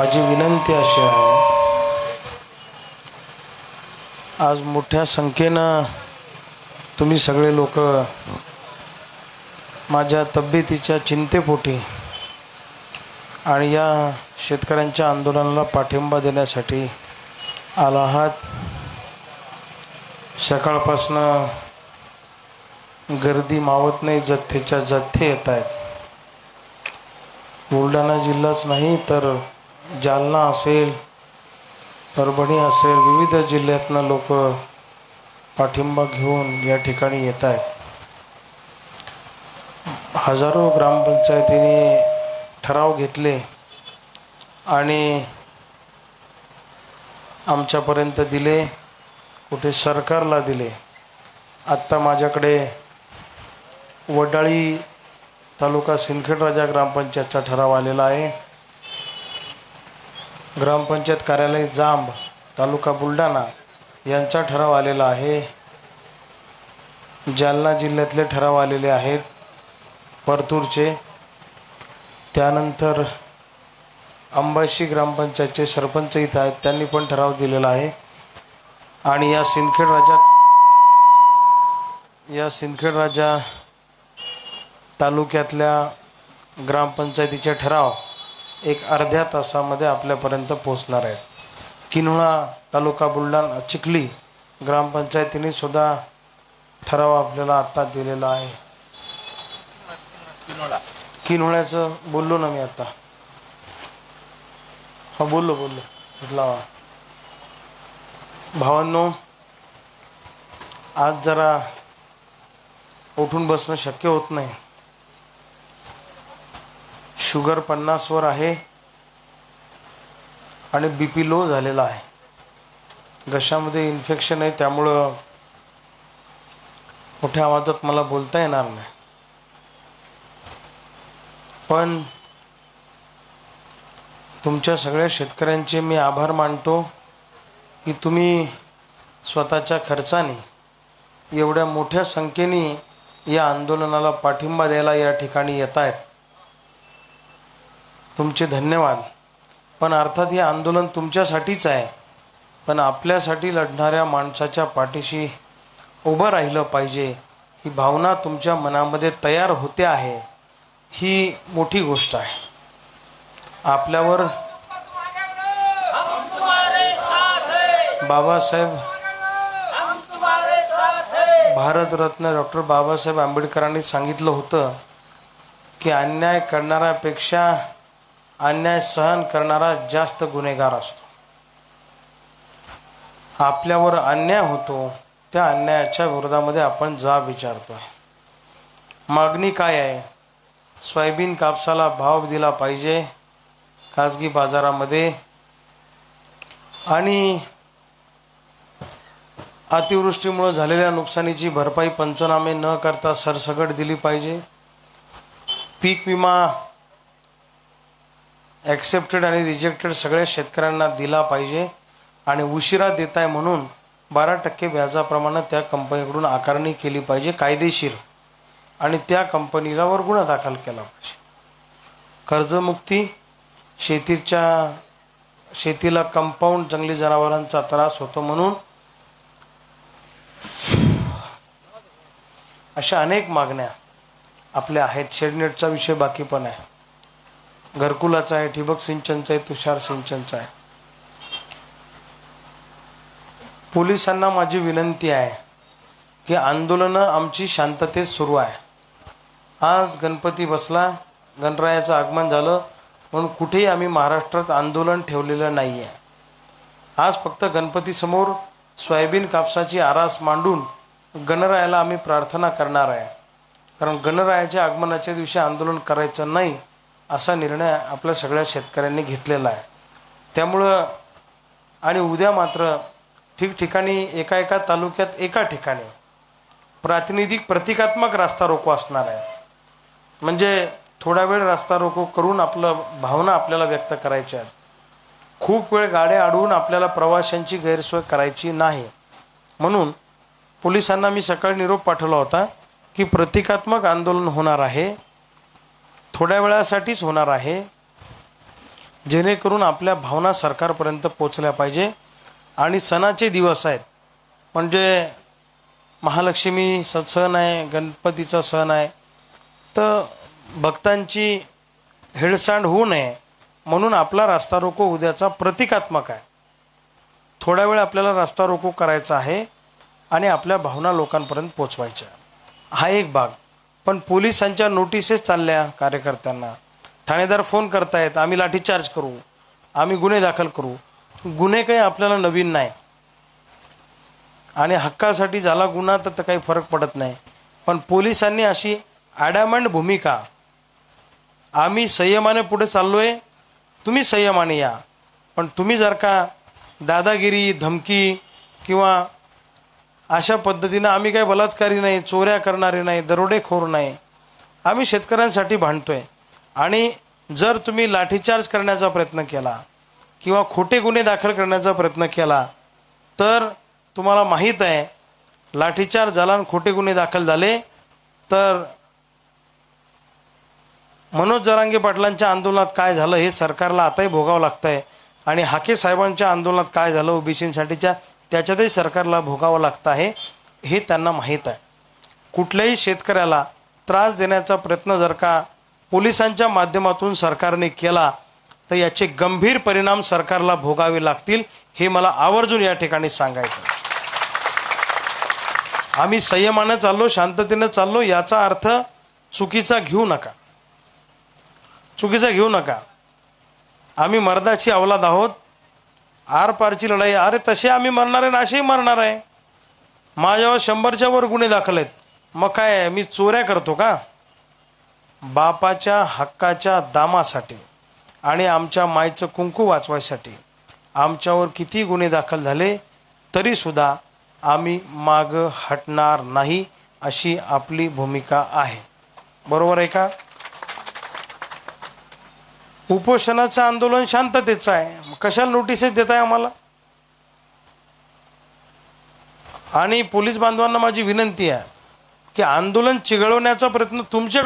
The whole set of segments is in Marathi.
माझी विनंती अशी आहे आज मोठ्या संख्येनं तुम्ही सगळे लोक माझ्या तब्येतीच्या चिंतेपोटी आणि या शेतकऱ्यांच्या आंदोलनाला पाठिंबा देण्यासाठी आला आहात. सकाळपासनं गर्दी मावत नाही जथ्थेच्या जथ्थे येत आहेत. बुलढाणा जिल्हाच नाही तर जालना असेल परभणी असेल विविध जिल्ह्यातनं लोक पाठिंबा घेऊन या ठिकाणी येत आहेत. हजारो ग्रामपंचायतीने ठराव घेतले आणि आमच्यापर्यंत दिले कुठे सरकारला दिले. आत्ता माझ्याकडे वडाळी तालुका सिंदखेडराजा ग्रामपंचायतचा ठराव आलेला आहे. ग्रामपंचायत कार्यालय जांब तालुका बुलढाणा यांचा ठराव आलेला आहे. जालना जिल्ह्यातले ठराव आलेले आहेत. परतूरचे. त्यानंतर अंबाशी ग्रामपंचायतचे सरपंच इथं आहेत त्यांनी पण ठराव दिलेला आहे. आणि या सिंदखेड राजा या सिंदखेड राजा तालुक्यातल्या ग्रामपंचायतीचे ठराव एक अर्ध्या तासामध्ये आपल्यापर्यंत पोचणार आहेत किन्हुळा तालुका बुलढाणा चिखली ग्रामपंचायतीने सुद्धा ठराव आपल्याला आत्ता दिलेला आहे. किन्हुळ्याचं बोललो ना मी आता. हा बोललो बोललो. म्हटला भावांनो आज जरा उठून बसणं शक्य होत नाही. शुगर पन्नासवर आहे आणि बी पी लो झालेला आहे. घशामध्ये इन्फेक्शन आहे त्यामुळं मोठ्या आवाजात मला बोलता येणार नाही. पण तुमच्या सगळ्या शेतकऱ्यांचे मी आभार मानतो की तुम्ही स्वतःच्या खर्चाने एवढ्या मोठ्या संख्येने या आंदोलनाला पाठिंबा द्यायला या ठिकाणी येत आहेत तुमचे धन्यवाद. पण अर्थात हे आंदोलन तुमच्यासाठीच आहे. पण आपल्यासाठी लढणाऱ्या माणसाच्या पाठीशी उभं राहिलं पाहिजे. ही भावना तुमच्या मनामध्ये तयार होते आहे. ही मोठी गोष्ट आहे. आपल्यावर बाबासाहेब भारतरत्न डॉक्टर बाबासाहेब आंबेडकरांनी सांगितलं होतं की अन्याय करणाऱ्यापेक्षा अन्याय सहन करणारा जास्त गुन्हेगार असतो. आपल्यावर अन्याय होतो त्या अन्यायाच्या विरोधामध्ये आपण जाब विचारतोय मागणी काय आहे? सोयाबीन कापसाला भाव दिला पाहिजे खाजगी बाजारामध्ये. आणि अतिवृष्टीमुळे झालेल्या नुकसानीची भरपाई पंचनामे न करता सरसकट दिली पाहिजे. पीक विमा ॲक्सेप्टेड आणि रिजेक्टेड सगळ्या शेतकऱ्यांना दिला पाहिजे आणि उशिरा देत आहे म्हणून बारा टक्के व्याजाप्रमाणे त्या कंपनीकडून आकारणी केली पाहिजे कायदेशीर. आणि त्या कंपनीलावर गुन्हा दाखल केला पाहिजे. कर्जमुक्ती शेतीच्या शेतीला कंपाऊंड जंगली जनावरांचा त्रास होतो म्हणून अशा अनेक मागण्या आपल्या आहेत. शेडनेटचा विषय बाकी पण आहे. घरकुलाचा आहे ठिबक सिंचनचा आहे तुषार सिंचनचा आहे. पोलिसांना माझी विनंती आहे की आंदोलनं आमची शांततेत सुरू आहे. आज गणपती बसला गणरायाचं आगमन झालं म्हणून कुठेही आम्ही महाराष्ट्रात आंदोलन ठेवलेलं नाही आहे आज फक्त गणपतीसमोर सोयाबीन कापसाची आरास मांडून गणरायाला आम्ही प्रार्थना करणार आहे. कारण गणरायाच्या आगमनाच्या दिवशी आंदोलन करायचं नाही असा निर्णय आपल्या सगळ्या शेतकऱ्यांनी घेतलेला आहे. त्यामुळं आणि उद्या मात्र ठिकठिकाणी एका एका तालुक्यात एका ठिकाणी प्रातिनिधिक प्रतिकात्मक रास्ता रोको असणार आहे. म्हणजे थोडा वेळ रास्ता रोको करून आपलं भावना आपल्याला व्यक्त करायच्या आहेत. खूप वेळ गाड्या अडवून आपल्याला प्रवाशांची गैरसोय करायची नाही. म्हणून पोलिसांना मी सकाळी निरोप पाठवला होता की प्रतिकात्मक आंदोलन होणार आहे. थोड्या वेळासाठीच होणार आहे. जेणेकरून आपल्या भावना सरकारपर्यंत पोचल्या पाहिजे. आणि सणाचे दिवस आहेत. म्हणजे महालक्ष्मी स- सण आहे गणपतीचा सण आहे. तर भक्तांची हेळसांड होऊ नये. म्हणून आपला रास्ता रोको उद्याचा प्रतिकात्मक आहे. थोडा वेळ आपल्याला रास्ता रोको करायचा आहे. आणि आपल्या भावना लोकांपर्यंत पोचवायच्या हा एक भाग. पण पोलिसांच्या नोटिसेस चालल्या कार्यकर्त्यांना. ठाणेदार फोन करतायत आम्ही लाठीचार्ज करू आम्ही गुन्हे दाखल करू. गुन्हे काही आपल्याला नवीन नाही. आणि हक्कासाठी झाला गुन्हा तर तर काही फरक पडत नाही. पण पोलिसांनी अशी ॲडॅमंड भूमिका आम्ही संयमाने पुढे चाललोय तुम्ही संयमाने या. पण तुम्ही जर का दादागिरी धमकी किंवा अशा पद्धतीनं आम्ही काय बलात्कारी नाही चोऱ्या करणारे नाही दरोडेखोर नाही. आम्ही शेतकऱ्यांसाठी भांडतोय. आणि जर तुम्ही लाठीचार्ज करण्याचा प्रयत्न केला किंवा खोटे गुन्हे दाखल करण्याचा प्रयत्न केला तर तुम्हाला माहीत आहे लाठीचार्ज झाला आणि खोटे गुन्हे दाखल झाले तर मनोज जरांगे पाटलांच्या आंदोलनात काय झालं हे सरकारला आताही भोगावं लागतंय. आणि हाके साहेबांच्या आंदोलनात काय झालं ओबीसींसाठीच्या त्याच्यातही सरकारला भोगावं लागतं आहे हे त्यांना माहीत आहे. कुठल्याही शेतकऱ्याला त्रास देण्याचा प्रयत्न जर का पोलिसांच्या माध्यमातून सरकारने केला तर याचे गंभीर परिणाम सरकारला भोगावे लागतील हे मला आवर्जून या ठिकाणी सांगायचं आम्ही संयमानं चाललो शांततेनं चाललो याचा अर्थ चुकीचा घेऊ नका. चुकीचा घेऊ नका. आम्ही मर्दाची अवलाद आहोत आरपारची लढाई. अरे तसे आम्ही मरणार आहे ना असेही मरणार आहे. माझ्यावर शंभरच्या वर गुन्हे दाखल आहेत मग काय मी चोऱ्या करतो का? बापाच्या हक्काच्या दामासाठी आणि आमच्या मायचं कुंकू वाचवायसाठी आमच्यावर किती गुन्हे दाखल झाले तरीसुद्धा आम्ही माग हटणार नाही अशी आपली भूमिका आहे. बरोबर आहे का? उपोषणाचं आंदोलन शांततेचं आहे. कशाला नोटिसेस देत आहे आम्हाला? आणि पोलीस बांधवांना माझी विनंती आहे की आंदोलन चिघळवण्याचा प्रयत्न तुमच्या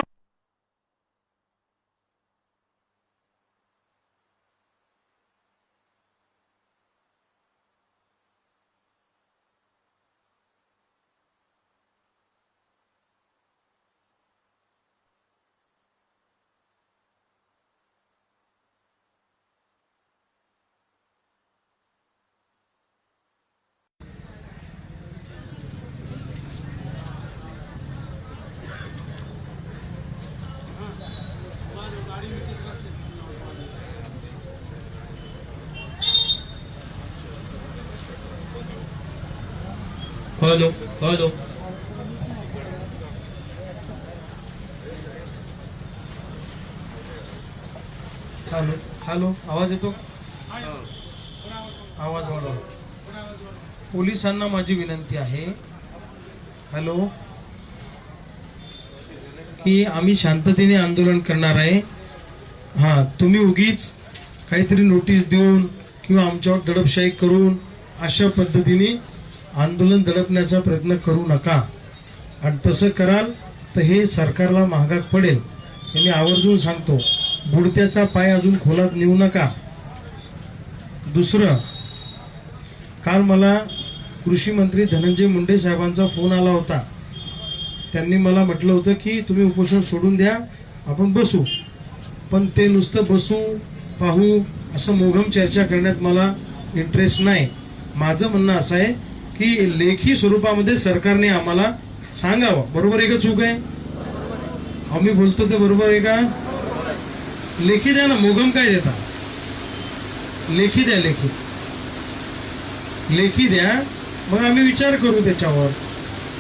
हॅलो हॅलो हॅलो हॅलो आवाज येतो? आवाज वाढवा. पोलिसांना माझी विनंती आहे. हॅलो की आम्ही शांततेने आंदोलन करणार आहे. हा तुम्ही उगीच काहीतरी नोटीस देऊन किंवा आमच्यावर दडपशाही करून अशा पद्धतीने आंदोलन दडपण्याचा प्रयत्न करू नका. आणि तसं कराल तर हे सरकारला महागात पडेल. यांनी आवर्जून सांगतो बुडत्याचा पाय अजून खोलात नेऊ नका. दुसरं काल मला कृषी मंत्री धनंजय मुंडे साहेबांचा फोन आला होता. त्यांनी मला म्हटलं होतं की तुम्ही उपोषण सोडून द्या आपण बसू. पण ते नुसतं बसू पाहू असं मोघम चर्चा करण्यात मला इंटरेस्ट नाही. माझं म्हणणं असं आहे की लेखी स्वरूपामध्ये सरकारने आम्हाला सांगावं. बरोबर आहे का चूक आहे? आम्ही बोलतो ते बरोबर आहे का? लेखी द्या ना मोगम काय देता? लेखी द्या लेखी. लेखी द्या मग आम्ही विचार करू त्याच्यावर.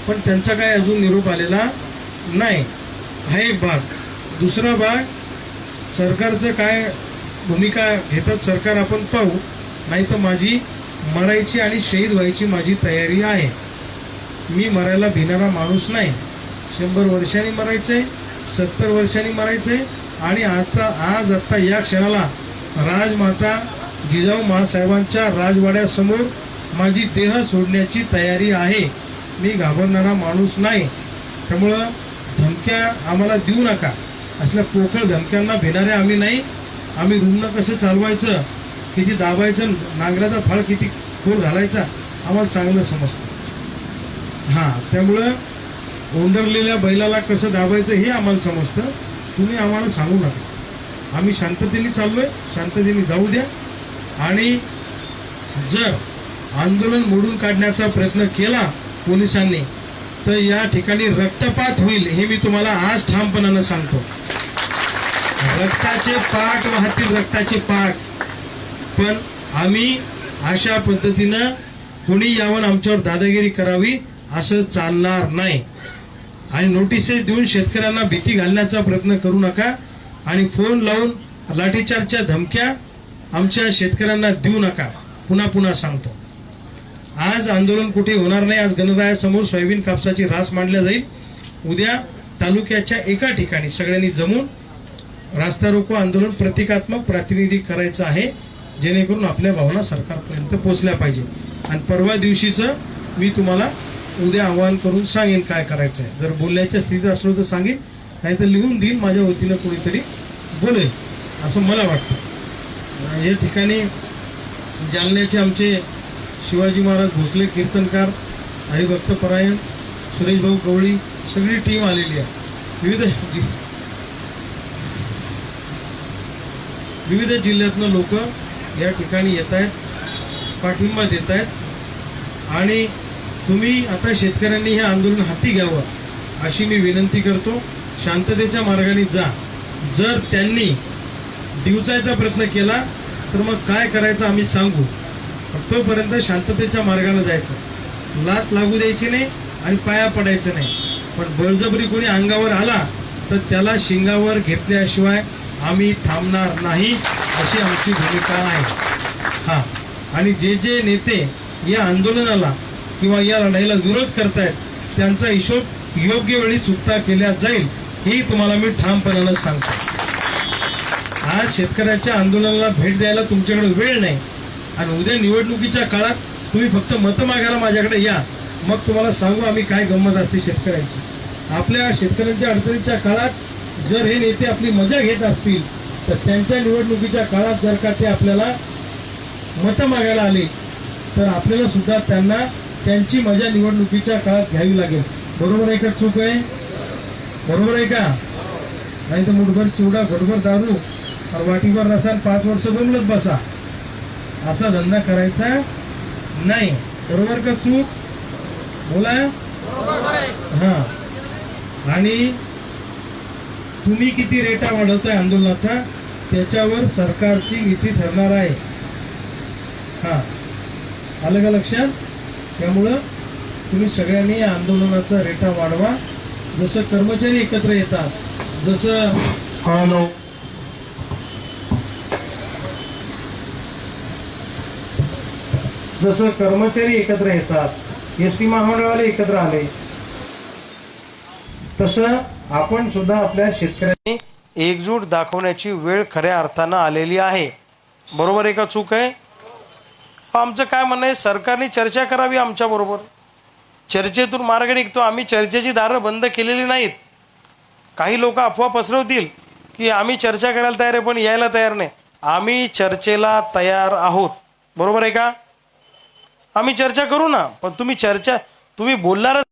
पण त्यांचा काय अजून निरोप आलेला नाही. हा एक भाग. दुसरा भाग सरकारचं काय भूमिका घेतात सरकार आपण पाहू. नाही तर माझी मरायची आणि शहीद व्हायची माझी तयारी आहे. मी मरायला भिणारा माणूस नाही. शंभर वर्षांनी मरायचंय सत्तर वर्षांनी मरायचंय आणि आता आज आता या क्षणाला राजमाता जिजाऊ महासाहेबांच्या राजवाड्यासमोर माझी देह सोडण्याची तयारी आहे. मी घाबरणारा माणूस नाही. त्यामुळं धमक्या आम्हाला देऊ नका. असल्या पोकळ धमक्यांना भिणारे आम्ही नाही. आम्ही रुग्ण कसं चालवायचं? किती दाबायचं नांगराचा फळ किती खोल घालायचा आम्हाला चांगलं समजतं. हा त्यामुळं ओंडरलेल्या बैलाला कसं दाबायचं हे आम्हाला समजतं. तुम्ही आम्हाला सांगू नका. आम्ही शांततेने चाललोय शांततेने जाऊ द्या. आणि जर आंदोलन मोडून काढण्याचा प्रयत्न केला पोलिसांनी तर या ठिकाणी रक्तपात होईल हे मी तुम्हाला आज ठामपणानं सांगतो. रक्ताचे पाठ वाहतील रक्ताचे पाठ. पण आम्ही अशा पद्धतीनं कोणी यावं आमच्यावर दादागिरी करावी असं चालणार नाही. आणि नोटिसेस देऊन शेतकऱ्यांना भीती घालण्याचा प्रयत्न करू नका आणि फोन लावून लाठीचार्जच्या धमक्या आमच्या शेतकऱ्यांना देऊ नका. पुन्हा पुन्हा सांगतो. आज आंदोलन कुठे होणार नाही आज गणरायासमोर सोयाबीन कापसाची रास मांडल्या जाईल. उद्या तालुक्याच्या एका ठिकाणी सगळ्यांनी जमून रास्ता रोको आंदोलन प्रतिकात्मक प्रातिनिधिक करायचं आहे. जेणेकरून आपल्या भावना सरकारपर्यंत पोहोचल्या पाहिजे. आणि परवा दिवशीचं मी तुम्हाला उद्या आवाहन करून सांगेन काय करायचं आहे. जर बोलण्याच्या स्थितीत असलो तर सांगेन नाही तर लिहून देईन माझ्या वतीनं कोणीतरी बोलेल असं मला वाटतं. या ठिकाणी जालन्याचे आमचे शिवाजी महाराज भोसले कीर्तनकार हरिभक्त परायण सुरेशभाऊ गवळी सगळी टीम आलेली आहे. विविध विविध जिल्ह्यातनं लोक या ठिकाणी येत आहेत पाठिंबा देत आहेत. आणि तुम्ही आता शेतकऱ्यांनी हे आंदोलन हाती घ्यावं अशी मी विनंती करतो. शांततेच्या मार्गाने जा. जर त्यांनी दिवचायचा प्रयत्न केला तर मग काय करायचं आम्ही सांगू. तोपर्यंत शांततेच्या मार्गाने जायचं. लात लागू द्यायची नाही आणि पाया पडायचं नाही. पण बळजबरी कोणी अंगावर आला तर त्याला शिंगावर घेतल्याशिवाय आम्ही थांबणार नाही अशी आमची भूमिका आहे. हा. आणि जे जे नेते या आंदोलनाला किंवा या लढाईला विरोध करतायत त्यांचा हिशोब योग्य वेळी चुकता केल्या जाईल ही तुम्हाला मी ठामपणानं सांगतो. आज शेतकऱ्याच्या आंदोलनाला भेट द्यायला तुमच्याकडे वेळ नाही. आणि उद्या निवडणुकीच्या काळात तुम्ही फक्त मतं मागायला माझ्याकडे या. मग तुम्हाला सांगू आम्ही काय गंमत असते शेतकऱ्यांची. आपल्या शेतकऱ्यांच्या अडचणीच्या काळात जर हे नेते आपली मजा घेत असतील तर त्यांच्या निवडणुकीच्या काळात जर का ते आपल्याला मतं मागायला आले तर आपल्याला सुद्धा त्यांना त्यांची मजा निवडणुकीच्या काळात घ्यावी लागेल. बरोबर आहे का चूक आहे? बरोबर आहे का? नाही तर मुठभर चिवडा घटभर दारू और वाटीभर रसायन पाच वर्ष बोलत बसा. असा धंदा करायचा नाही. बरोबर का चूक? बोला. हा. आणि तुम्ही किती रेटा वाढवताय आंदोलनाचा त्याच्यावर सरकारची नीती ठरणार आहे. हा. आलं का लक्षात? त्यामुळं तुम्ही सगळ्यांनी या आंदोलनाचा रेटा वाढवा. जसं कर्मचारी एकत्र येतात जसं हॅलो. जसं कर्मचारी एकत्र येतात एस टी महामंडळाला एकत्र आले तसं आपण सुद्धा आपल्या शेतकऱ्यांनी एकजूट दाखवण्याची वेळ खऱ्या अर्थानं आलेली आहे. बरोबर आहे का चूक आहे? आमचं काय म्हणणं आहे? सरकारने चर्चा करावी आमच्या बरोबर. चर्चेतून मार्ग निघतो. आम्ही चर्चेची दारं बंद केलेली नाहीत. काही लोक अफवा पसरवतील की आम्ही चर्चा करायला तयार आहे पण यायला तयार नाही. आम्ही चर्चेला तयार आहोत. बरोबर आहे का? आम्ही चर्चा करू ना पण तुम्ही चर्चा तुम्ही बोलणारच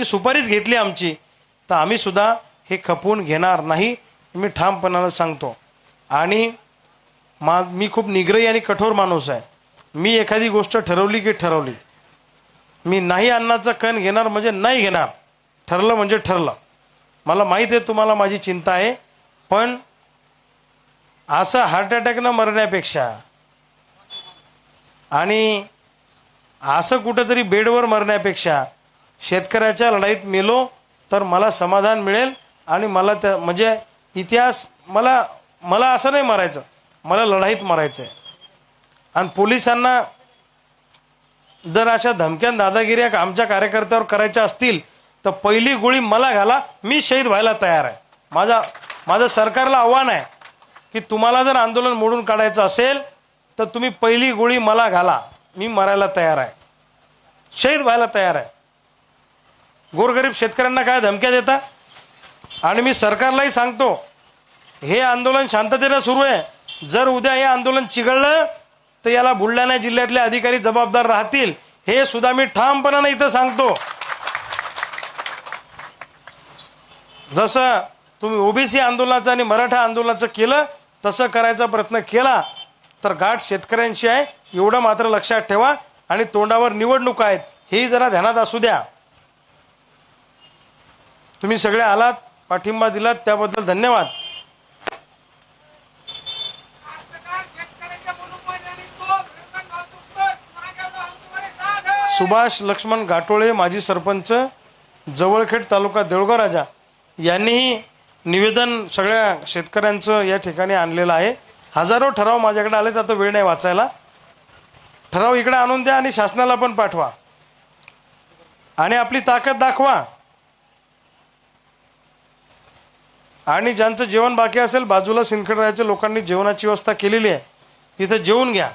त्याची सुपारीच घेतली आमची. तर आम्ही सुद्धा हे खपवून घेणार नाही मी ठामपणानं सांगतो. आणि मा मी खूप निग्रही आणि कठोर माणूस आहे. मी एखादी गोष्ट ठरवली की ठरवली. मी नाही अन्नाचा कण घेणार म्हणजे नाही घेणार. ठरलं म्हणजे ठरलं. मला माहीत आहे तुम्हाला माझी चिंता आहे पण असं हार्ट अटॅकनं मरण्यापेक्षा आणि असं कुठंतरी बेडवर मरण्यापेक्षा शेतकऱ्याच्या लढाईत मेलो तर मला समाधान मिळेल आणि मला त्या म्हणजे इतिहास मला मला असं नाही मारायचं. मला लढाईत मारायचं आहे आणि पोलिसांना जर अशा धमक्या दादागिऱ्या आमच्या कार्यकर्त्यावर करायच्या असतील तर पहिली गोळी मला घाला. मी शहीद व्हायला तयार आहे. माझा माझं सरकारला आव्हान आहे की तुम्हाला जर आंदोलन मोडून काढायचं असेल तर तुम्ही पहिली गोळी मला घाला. मी मरायला तयार आहे. शहीद व्हायला तयार आहे. गोरगरीब शेतकऱ्यांना काय धमक्या देता? आणि मी सरकारलाही सांगतो हे आंदोलन शांततेनं सुरू आहे. जर उद्या हे आंदोलन चिघळलं तर याला बुलढाणा जिल्ह्यातले अधिकारी जबाबदार राहतील. हे सुद्धा मी ठामपणानं इथं सांगतो. जसं तुम्ही ओबीसी आंदोलनाचं आणि मराठा आंदोलनाचं केलं तसं करायचा प्रयत्न केला तर गाठ शेतकऱ्यांशी आहे. एवढं मात्र लक्षात ठेवा. आणि तोंडावर निवडणुका आहेत. हेही जरा ध्यानात असू द्या. तुम्ही सगळे आलात पाठिंबा दिलात त्याबद्दल धन्यवाद. सुभाष लक्ष्मण घाटोळे माजी सरपंच जवळखेड तालुका देऊळगाव राजा यांनीही निवेदन सगळ्या शेतकऱ्यांचं या ठिकाणी आणलेलं आहे. हजारो ठराव माझ्याकडे आलेत आता वेळ नाही वाचायला. ठराव इकडे आणून द्या आणि शासनाला पण पाठवा. आणि आपली ताकद दाखवा. आणि ज्यांचं जेवण बाकी असेल बाजूला सिंदखेडराच्या लोकांनी जेवणाची व्यवस्था केलेली आहे. तिथं जेवून घ्या.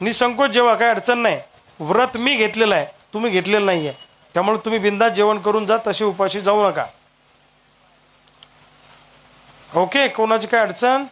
निसंकोच जेवा काही अडचण नाही. व्रत मी घेतलेलं आहे. तुम्ही घेतलेलं नाही आहे त्यामुळे तुम्ही बिंदा जेवण करून जा तशी उपाशी जाऊ नका. ओके कोणाची काय अडचण?